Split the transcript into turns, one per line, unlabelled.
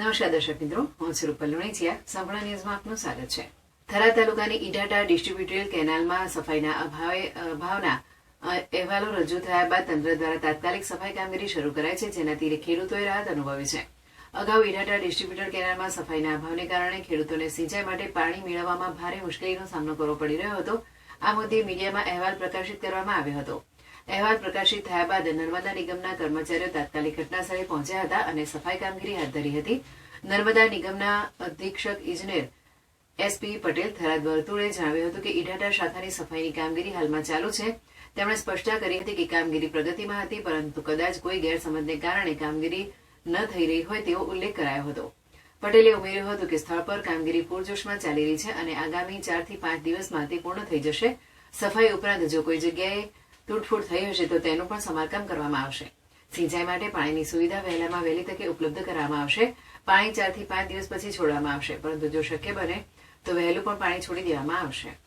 નમસ્કાર દર્શક મિત્રો, હું છું રૂપલ લુણીચિયા. સંપૂર્ણ ન્યૂઝમાં આપનું સ્વાગત છે. થરા તાલુકાની ઈડાટા ડિસ્ટ્રીબ્યુટરીયલ કેનાલમાં સફાઈના અભાવે અભાવના અહેવાલો રજૂ થયા બાદ તંત્ર દ્વારા તાત્કાલિક સફાઈ કામગીરી શરૂ કરાઈ છે, જેનાથી ખેડૂતોએ રાહત અનુભવી છે. અગાઉ ઈડાટા ડિસ્ટ્રીબ્યુટર કેનાલમાં સફાઈના અભાવને કારણે ખેડૂતોને સિંચાઈ માટે પાણી મેળવવામાં ભારે મુશ્કેલીનો સામનો કરવો પડી રહ્યો હતો. આ મુદ્દે મીડિયામાં અહેવાલ પ્રકાશિત કરવામાં આવ્યો હતો. અહેવાલ પ્રકાશિત થયા બાદ નર્મદા નિગમના કર્મચારીઓ તાત્કાલિક ઘટનાસ્થળે પહોંચ્યા હતા અને સફાઈ કામગીરી હાથ ધરી હતી. નર્મદા નિગમના અધિક્ષક ઇજનેર એસપી પટેલ થરાદ વર્તુળે જણાવ્યું હતું કે ઈડાટા શાખાની સફાઈની કામગીરી હાલમાં ચાલુ છે. તેમણે સ્પષ્ટતા કરી હતી કે કામગીરી પ્રગતિમાં હતી, પરંતુ કદાચ કોઈ ગેરસમજને કારણે કામગીરી ન થઈ રહી હોય તેવો ઉલ્લેખ કરાયો હતો. પટેલે ઉમેર્યું હતું કે સ્થળ પર કામગીરી પૂરજોશમાં ચાલી રહી છે અને આગામી ચારથી પાંચ દિવસમાં તે પૂર્ણ થઈ જશે. સફાઈ ઉપરાંત જો કોઈ જગ્યાએ તૂટફૂટ થઈ હશે તો તેનું પણ સમારકામ કરવામાં આવશે. સિંચાઈ માટે પાણીની સુવિધા વહેલામાં વહેલી તકે ઉપલબ્ધ કરવામાં આવશે. પાણી ચારથી પાંચ દિવસ પછી છોડવામાં આવશે. પરંતુ જો શક્ય બને, તો વહેલું પણ પાણી છોડી દેવામાં આવશે.